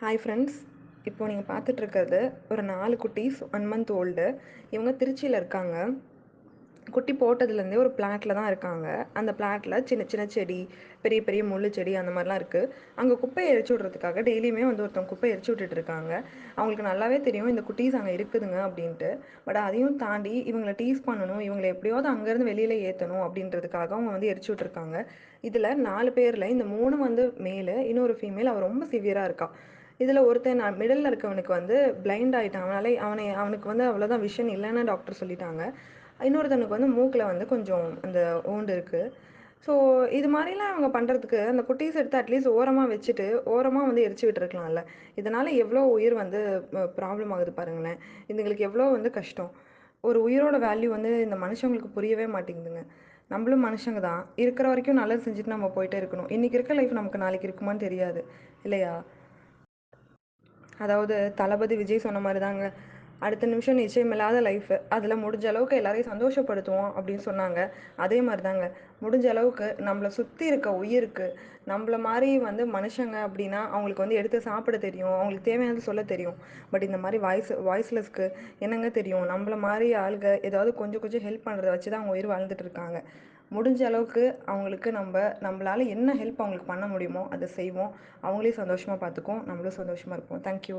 Hi friends இப்போ நீங்கள் பார்த்துட்ருக்கிறது ஒரு நாலு குட்டீஸ் ஒன் மந்த் ஓல்டு இவங்க திருச்சியில் இருக்காங்க. குட்டி போட்டதுலேருந்தே ஒரு பிளாட்டில் தான் இருக்காங்க. அந்த பிளாட்டில் சின்ன சின்ன செடி பெரிய பெரிய முள்ளு செடி அந்த மாதிரிலாம் இருக்குது அங்கே குப்பையை எரிச்சு விட்றதுக்காக டெய்லியுமே வந்து ஒருத்தவங்க குப்பை எரிச்சு விட்டுட்டு இருக்காங்க. அவங்களுக்கு நல்லாவே தெரியும் இந்த குட்டீஸ் அங்கே இருக்குதுங்க அப்படின்ட்டு. பட் அதையும் தாண்டி இவங்களை டீஸ் பண்ணணும் இவங்களை எப்படியாவது அங்கேருந்து வெளியில் ஏற்றணும் அப்படின்றதுக்காக அவங்க வந்து எரிச்சு விட்ருக்காங்க இதில் நாலு பேரில் இந்த மூணு வந்து மேலு இன்னொரு ஃபீமேல் அவள் ரொம்ப சிவியராக இருக்கா. இதில் ஒருத்தன் நான் மிடலில் இருக்கவனுக்கு வந்து பிளைண்ட் ஆகிட்டான் அவனால அவனை அவனுக்கு வந்து அவ்வளோதான் விஷன் இல்லைன்னு டாக்டர் சொல்லிட்டாங்க. இன்னொருத்தனுக்கு வந்து மூக்கில் வந்து கொஞ்சம் அந்த ஓண்டு இருக்குது ஸோ இது மாதிரிலாம் அவங்க பண்ணுறதுக்கு அந்த குட்டீஸ் எடுத்து அட்லீஸ்ட் ஓரமாக வச்சுட்டு ஓரமாக வந்து எரிச்சு விட்டுருக்கலாம்ல. இதனால் எவ்வளோ உயிர் வந்து ப்ராப்ளம் ஆகுது பாருங்களேன். இதுங்களுக்கு எவ்வளோ வந்து கஷ்டம். ஒரு உயிரோட வேல்யூ வந்து இந்த மனுஷங்களுக்கு புரியவே மாட்டேங்குதுங்க. நம்மளும் மனுஷங்க தான். இருக்கிற வரைக்கும் நல்லது செஞ்சுட்டு நம்ம போயிட்டே இருக்கணும். இன்றைக்கி இருக்க லைஃப் நமக்கு நாளைக்கு இருக்குமான்னு தெரியாது. இல்லையா? அதாவது தளபதி விஜய் சொன்ன மாதிரி தாங்க அடுத்த நிமிஷம் நிச்சயமில்லாத லைஃபு அதில் முடிஞ்ச அளவுக்கு எல்லாரையும் சந்தோஷப்படுத்துவோம் அப்படின்னு சொன்னாங்க. அதே மாதிரி தாங்க முடிஞ்ச அளவுக்கு நம்மளை சுற்றி இருக்க உயிருக்கு நம்மள மாதிரி வந்து மனுஷங்க அப்படின்னா அவங்களுக்கு வந்து எடுத்து சாப்பிட தெரியும். அவங்களுக்கு தேவையானது சொல்ல தெரியும். பட் இந்த மாதிரி வாய்ஸ் வாய்ஸ்லெஸ்க்கு என்னங்க தெரியும்? நம்மள மாதிரி ஆளுங்க ஏதாவது கொஞ்சம் கொஞ்சம் ஹெல்ப் பண்ணுறத வச்சு தான் அவங்க உயிர் வாழ்ந்துட்டு இருக்காங்க. முடிஞ்ச அளவுக்கு அவங்களுக்கு நம்ம நம்மளால் என்ன ஹெல்ப் அவங்களுக்கு பண்ண முடியுமோ அதை செய்வோம். அவங்களையும் சந்தோஷமாக பார்த்துக்குவோம். நம்மளும் சந்தோஷமாக இருப்போம். தேங்க்யூ